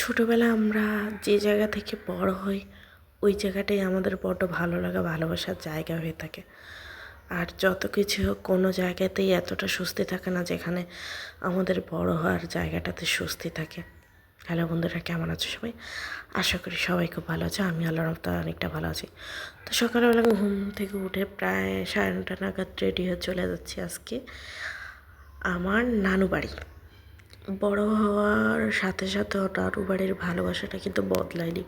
ছোটোবেলায় আমরা যে জায়গা থেকে বড় হই, ওই জায়গাটাই আমাদের বড্ড ভালো লাগা, ভালোবাসার জায়গা হয়ে থাকে। আর যত কিছু হোক, কোনো জায়গাতেই এতটা স্বস্তি থাকে না যেখানে আমাদের বড় হওয়ার জায়গাটাতে স্বস্তি থাকে। হ্যালো বন্ধুরা, কেমন আছো সবাই? আশা করি সবাই খুব ভালো আছে আমি আল্লাহ রহমতে অনেকটা ভালো আছি। তো সকালবেলা ঘুম থেকে উঠে প্রায় সাড়ে নটা নাগাদ রেডি হয়ে চলে যাচ্ছি আজকে আমার নানু বাড়ি। বড় হওয়ার সাথে সাথে নানু বাড়ির ভালোবাসাটা কিন্তু বদলায়নি।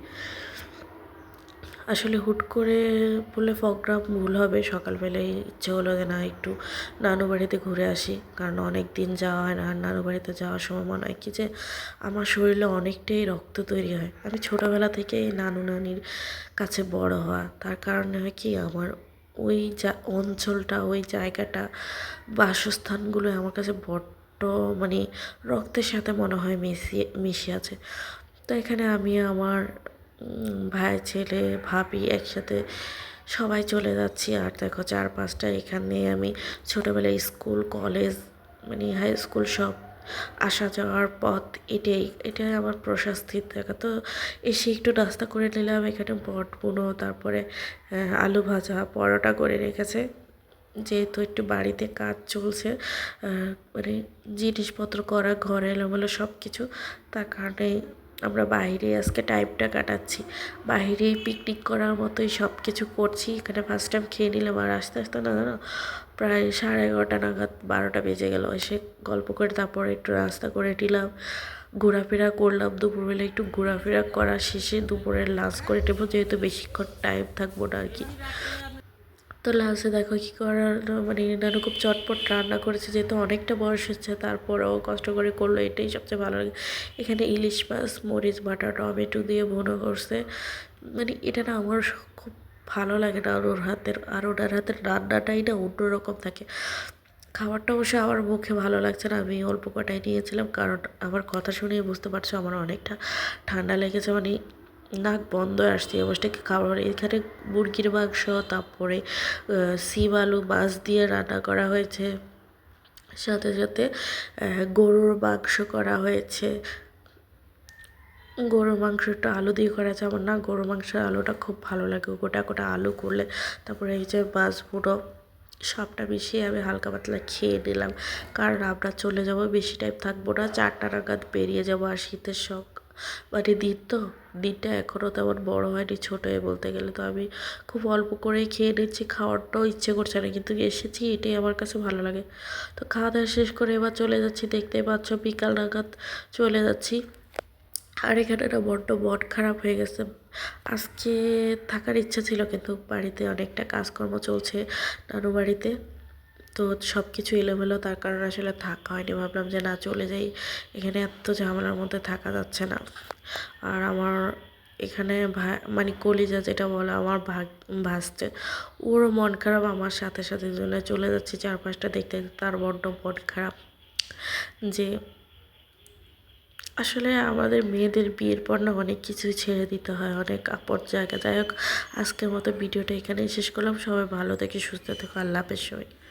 আসলে হুট করে বলে প্রোগ্রাম ভুল হবে, সকালবেলায় ইচ্ছে হলো যে না একটু নানু বাড়িতে ঘুরে আসি, কারণ অনেক দিন যাওয়া হয় না, আর নানু বাড়িতে যাওয়ার সময় মনে হয় কি যে আমার শরীরে অনেকটাই রক্ত তৈরি হয়। আমি ছোটোবেলা থেকেই নানু নানির কাছে বড় হওয়া, তার কারণে হয় কি আমার ওই যা অঞ্চলটা, ওই জায়গাটা বাসস্থানগুলো আমার কাছে বড্ড মানে রক্তের সাথে মনে হয় মিশিয়ে মিশে আছে। তো এখানে আমি আমার ভাই, ছেলে, ভাবি একসাথে সবাই চলে যাচ্ছি। আর দেখো চার পাঁচটা এখানে আমি ছোটোবেলায় স্কুল, কলেজ মানে হাই স্কুল সব আসা যাওয়ার পথ এটাই এটাই আমার প্রশাস্তির দেখা তো, এসে একটু নাস্তা করে নিলাম, এখানে বট বুনো, তারপরে আলু ভাজা, পরোটা করে রেখেছে। যেহেতু একটু বাড়িতে কাজ চলছে মানে জিনিসপত্র করা, ঘরে এলোমেলো সব কিছু তার কারণে আমরা বাইরে আজকে টাইমটা কাটাচ্ছি। বাইরেই পিকনিক করার মতোই সব কিছু করছি, এখানে ফার্স্ট টাইম খেয়ে নিলাম আর আস্তে আস্তে না জানো, প্রায় সাড়ে এগারোটা নাগাদ বারোটা বেজে গেল। এসে গল্প করে তারপরে একটু রাস্তা করে নিলাম, ঘোরাফেরা করলাম, দুপুরবেলা একটু ঘোরাফেরা করা শেষে দুপুরের লাঞ্চ করে নেব, যেহেতু বেশিক্ষণ টাইম থাকব না আর কি। তো লাস্টে দেখো কী করার মানে নানু খুব চটপট রান্না করেছে, যেহেতু অনেকটা বয়স হচ্ছে, তারপরেও কষ্ট করে করল, এটাই সবচেয়ে ভালো লাগে। এখানে ইলিশ মাছ, মরিচ বাটা, টমেটো দিয়ে ভুনো করছে। মানে এটা না আমার খুব ভালো লাগে না আর ওর হাতের, আর ওনার হাতের রান্নাটাই না অন্যরকম থাকে। খাবারটা অবশ্য আমার মুখে ভালো লাগছে না, আমি অল্প কটাই নিয়েছিলাম, কারণ আমার কথা শুনেই বুঝতে পারছ আমার অনেকটা ঠান্ডা লেগেছে মানে নাক বন্ধ আসছে, এই অবস্থায় খাবার এখানে মুরগির মাংস, তারপরে সিম আলু, মাছ দিয়ে রান্না করা হয়েছে। সাথে সাথে গরুর মাংস করা হয়েছে। গরুর মাংসটা আলু দিয়ে করা আছে, আমার না গরুর মাংসের আলুটা খুব ভালো লাগে। গোটা গোটা আলু করলে, তারপরে এই যে মাছ পুরো সবটা মিশিয়ে আমি হালকা পাতলা খেয়ে নিলাম। কারণ আমরা চলে যাব, বেশি টাইম থাকব না, চারটা নাগাদ বেরিয়ে যাব আর শীতের শখ। মানে দিন তো দিনটা এখনও তেমন বড় হয়নি, ছোটো হয়ে বলতে গেলে। তো আমি খুব অল্প করেই খেয়ে নিচ্ছি খাওয়ারটাও ইচ্ছে করছে না। কিন্তু এসেছি, এটাই আমার কাছে ভালো লাগে। তো খাওয়া দাওয়া শেষ করে এবার চলে যাচ্ছি, দেখতেই পাচ্ছ বিকাল নাগাদ চলে যাচ্ছি। আর এখানে না বড্ড মন খারাপ হয়ে গেছে। আজকে থাকার ইচ্ছা ছিল, কিন্তু বাড়িতে অনেকটা কাজকর্ম চলছে নানু বাড়িতে। তো সব কিছু এলোমেলো তার কারণে আসলে থাকা হয়নি। ভাবলাম যে না, চলে যাই। এখানে এত ঝামেলার মধ্যে থাকা যাচ্ছে না। আর আমার এখানে ভা মানে কলিজা যেটা বলে, আমার ভাগ, ভাসছে। ওরও মন খারাপ, আমার সাথে সাথে জন্য চলে যাচ্ছে চার পাঁচটা দেখতে দেখতে। তার বড্ড মন খারাপ। যে আসলে আমাদের মেয়েদের বিয়ের পর না অনেক কিছুই ছেড়ে দিতে হয়, অনেক আপদ জায়গা। যাই হোক, আজকের মতো ভিডিওটা এখানেই শেষ করলাম। সবাই ভালো থেকে সুস্থ থেকো। আল্লাহ হাফেজ সবাই।